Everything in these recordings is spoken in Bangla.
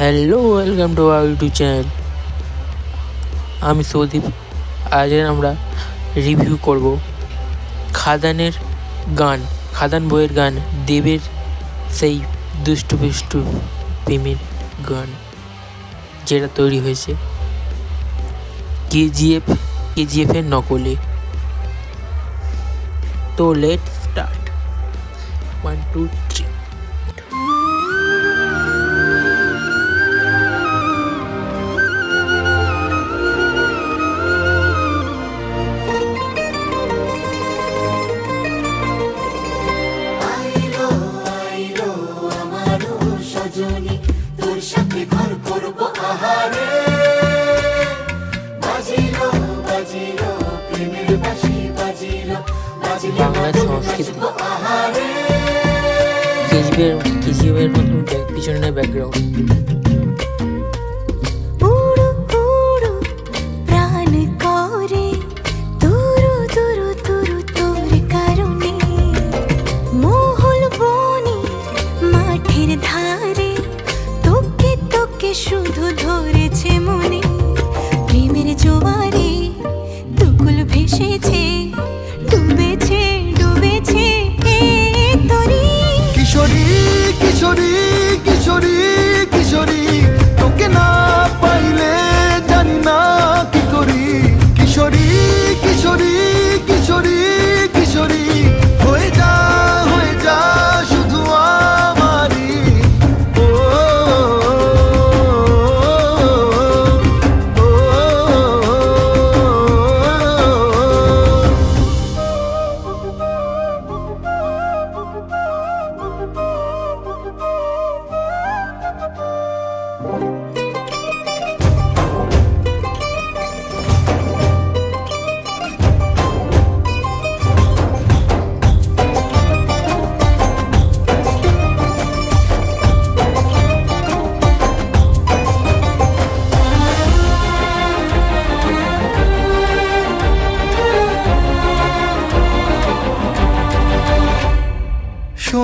Hello welcome to our YouTube channel আমি সৌদীপ। আজ আমরা রিভিউ করব খাদানের গান, খাদান বইয়ের গান, দেবের সেই দুষ্টু প্রেমের গান, যেটা তৈরি হয়েছে কেজিএফ কেজিএফের নকলে। তো let start one two three Sajani তোর সাথে ঘর করব আহারে। বাজিল বাজিল প্রেমের বাসি বাজিল বাজিল সংস্কৃতি। আহারে। কেজিএফের কেজিএফের মতন ব্যাক- পিছনের ব্যাকগ্রাউন্ড 情。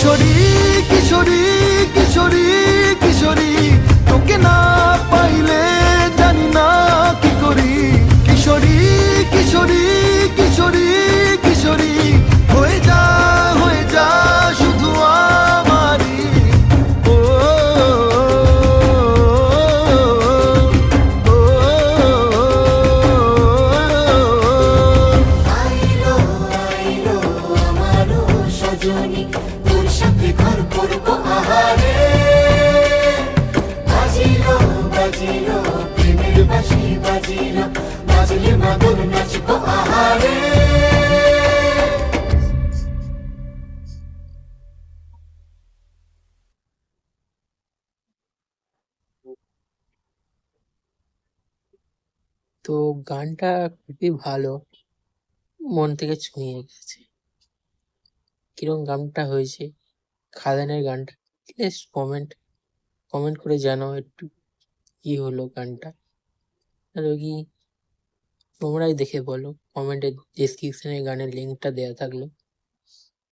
কিশোরী কিশোরী কিশোরী কিশোরী তোকে না পাইলে জানি না কি করি। কিশোরী কিশোরী কিশোরী তো গানটা খুবই ভালো। মন থেকে ছুঁয়ে গেছে। কিরম গানটা হয়েছে? খাদানের গানটা। প্লিজ কমেন্ট কমেন্ট করে জানাও একটু কি হলো গানটা। রোগী তোমরাই দেখে বলো। কমেন্টে ডেসক্রিপশনে গানের লিঙ্কটা দেওয়া থাকল।